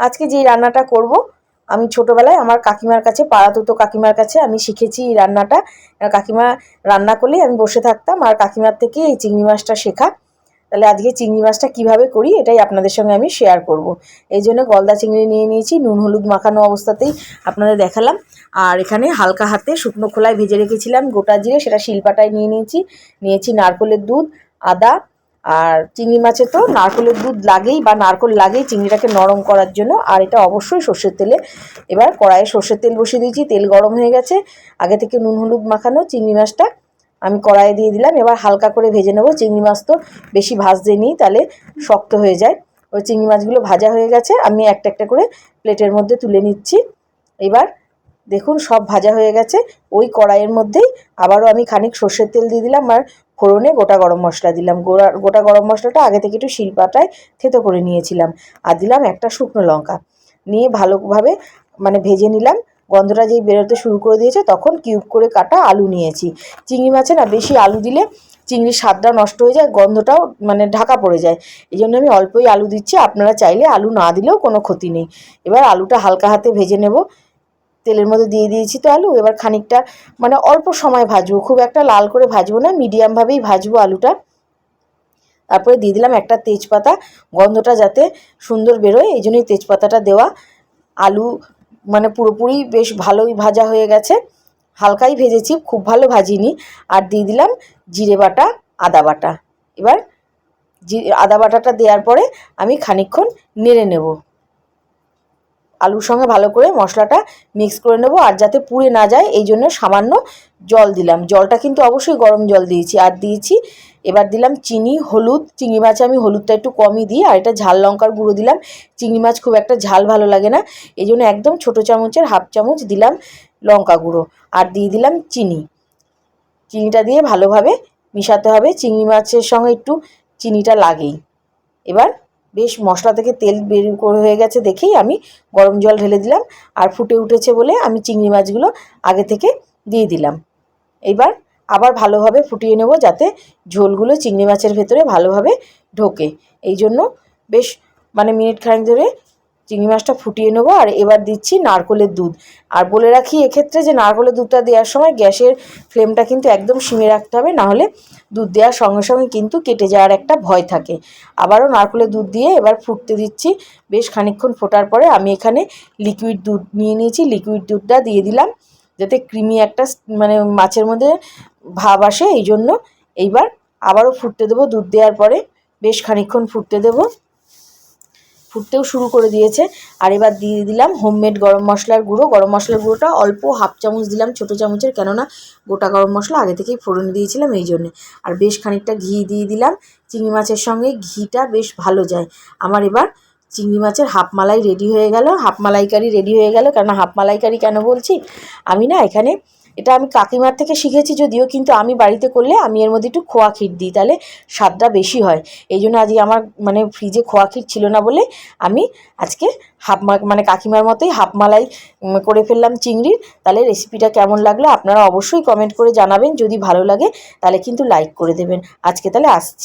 আজকে যেই রান্নাটা করব, আমি ছোটোবেলায় আমার কাকিমার কাছে পাড়াতুতো কাকিমার কাছে আমি শিখেছি এই রান্নাটা। কাকিমা রান্না করলেই আমি বসে থাকতাম আর কাকিমার থেকে এই চিংড়ি মাছটা শেখা। তাহলে আজকে চিংড়ি মাছটা কীভাবে করি এটাই আপনাদের সঙ্গে আমি শেয়ার করব। এই জন্য গলদা চিংড়ি নিয়ে নিয়েছি, নুন, হলুদ মাখানো অবস্থাতেই আপনাদের দেখালাম। আর এখানে হালকা হাতে শুকনো খোলায় ভেজে রেখেছিলাম গোটা জিরে, সেটা শিলপাটায় নিয়ে নিয়েছি। নিয়েছি নারকলের দুধ, আদা আর চিংড়ি মাছে তো নারকলের দুধ লাগেই বা নারকল লাগেই চিংড়িটাকে নরম করার জন্য, আর এটা অবশ্যই সর্ষের তেলে। এবার কড়াইয়ে সর্ষের তেল বসিয়ে দিয়েছি, তেল গরম হয়ে গেছে। আগে থেকে নুন, হলুদ মাখানো চিংড়ি মাছটা আমি কড়াইয়ে দিয়ে দিলাম। এবার হালকা করে ভেজে নেব। চিংড়ি মাছ তো বেশি ভাজতে নিই, তাহলে শক্ত হয়ে যায়। ওই চিংড়ি মাছগুলো ভাজা হয়ে গেছে, আমি একটা একটা করে প্লেটের মধ্যে তুলে নিচ্ছি। এবার দেখুন, সব ভাজা হয়ে গেছে। ওই কড়াইয়ের মধ্যেই আবারও আমি খানিক সর্ষের তেল দিয়ে দিলাম আর ফোড়নে গোটা গরম মশলা দিলাম। গোড়া, গোটা গরম মশলাটা আগে থেকে একটু শিলপাটায় থেতো করে নিয়েছিলাম আর দিলাম একটা শুকনো লঙ্কা। নিয়ে ভালোভাবে মানে ভেজে নিলাম। গন্ধটা যেই বেরোতে শুরু করে দিয়েছে, তখন কিউব করে কাটা আলু নিয়েছি। চিংড়ি মাছে না বেশি আলু দিলে চিংড়ির স্বাদটা নষ্ট হয়ে যায়, গন্ধটাও মানে ঢাকা পড়ে যায়। এই জন্য আমি অল্পই আলু দিচ্ছি। আপনারা চাইলে আলু না দিলেও কোনো ক্ষতি নেই। এবার আলুটা হালকা হাতে ভেজে নেব। তেলের মধ্যে দিয়ে দিয়েছি তো আলু, এবার খানিকটা মানে অল্প সময় ভাজবো, খুব একটা লাল করে ভাজবো না মিডিয়ামভাবেই ভাজবো আলুটা। তারপরে দিয়ে দিলাম একটা তেজপাতা, গন্ধটা যাতে সুন্দর বেরোয়, এই জন্যই তেজপাতাটা দেওয়া। আলু মানে পুরোপুরি বেশ ভালোই ভাজা হয়ে গেছে, হালকাই ভেজেছি, খুব ভালো ভাজিনি। আর দিয়ে দিলাম জিরে বাটা, আদা বাটা। এবার জি, আদা বাটাটা দেওয়ার পরে আমি খানিকক্ষণ নেড়ে নেব। আলুর সঙ্গে ভালো করে মশলাটা মিক্স করে নেব। আর যাতে পুড়ে না যায়, এই জন্য সামান্য জল দিলাম। জলটা কিন্তু অবশ্যই গরম জল দিয়েছি। আর দিয়েছি, এবার দিলাম চিনি, হলুদ। চিংড়ি মাছে আমি হলুদটা একটু কমই দিই, আর এটা ঝাল লঙ্কার গুঁড়ো দিলাম। চিংড়ি মাছ খুব একটা ঝাল ভালো লাগে না, এই জন্য একদম ছোটো চামচের হাফ চামচ দিলাম লঙ্কা গুঁড়ো। আর দিয়ে দিলাম চিনি। চিনিটা দিয়ে ভালোভাবে মিশাতে হবে। চিংড়ি মাছের সঙ্গে একটু চিনিটা লাগেই। এবার বেশ মশলা থেকে তেল বের করে হয়ে গেছে দেখেই আমি গরম জল ঢেলে দিলাম আর ফুটে উঠেছে বলে আমি চিংড়ি মাছগুলো আগে থেকে দিয়ে দিলাম। এবার আবার ভালোভাবে ফুটিয়ে নেব যাতে ঝোলগুলো চিংড়ি মাছের ভেতরে ভালোভাবে ঢোকে। এই জন্য বেশ মানে মিনিট খানেক ধরে চিংড়ি মাছটা ফুটিয়ে নেব আর এবার দিচ্ছি নারকলের দুধ। আর বলে রাখি এক্ষেত্রে যে নারকলের দুধটা দেওয়ার সময় গ্যাসের ফ্লেমটা কিন্তু একদম সিমে রাখতে হবে নাহলে দুধ দেওয়ার সঙ্গে সঙ্গে কিন্তু কেটে যাওয়ার একটা ভয় থাকে। আবারও নারকলের দুধ দিয়ে এবার ফুটতে দিচ্ছি। বেশ খানিকক্ষণ ফোটার পরে আমি এখানে লিকুইড দুধ নিয়ে নিয়েছি। লিকুইড দুধটা দিয়ে দিলাম যাতে ক্রিমি একটা মানে মাছের মধ্যে ভাব আসে এই জন্য এইবার আবারও ফুটতে দেবো দুধ দেওয়ার পরে। বেশ খানিকক্ষণ ফুটতে দেবো। ফুটতেও শুরু করে দিয়েছে। আর এবার দিয়ে দিলাম হোমমেড গরম মশলার গুঁড়ো। গরম মশলার গুঁড়োটা অল্প হাফ চামচ দিলাম ছোটো চামচের, কেননা গোটা গরম মশলা আগে থেকেই ফোড়ন দিয়েছিলাম এই জন্যে। আর বেশ খানিকটা ঘি দিয়ে দিলাম। চিংড়ি মাছের সঙ্গে ঘিটা বেশ ভালো যায়। আমার এবার চিংড়ি মাছের হাফ মালাই রেডি হয়ে গেল। হাফ মালাইকারি রেডি হয়ে গেল। কেন হাফ মালাইকারি কেন বলছি? আমি না এখানে এটা আমি কাকিমার থেকে শিখেছি যদিও, কিন্তু আমি বাড়িতে করলে আমি এর মধ্যে একটু খোয়া ক্ষীর দিই, তাহলে স্বাদটা বেশি হয়। এই জন্য আজকে আমার মানে ফ্রিজে খোয়া ক্ষীর ছিল না বলে আমি আজকে হাফ মানে কাকিমার মতোই হাফ মালাই করে ফেললাম চিংড়ির তাহলে রেসিপিটা কেমন লাগল আপনারা অবশ্যই কমেন্ট করে জানাবেন। যদি ভালো লাগে, তাহলে কিন্তু লাইক করে দেবেন। আজকে তাহলে আসছি।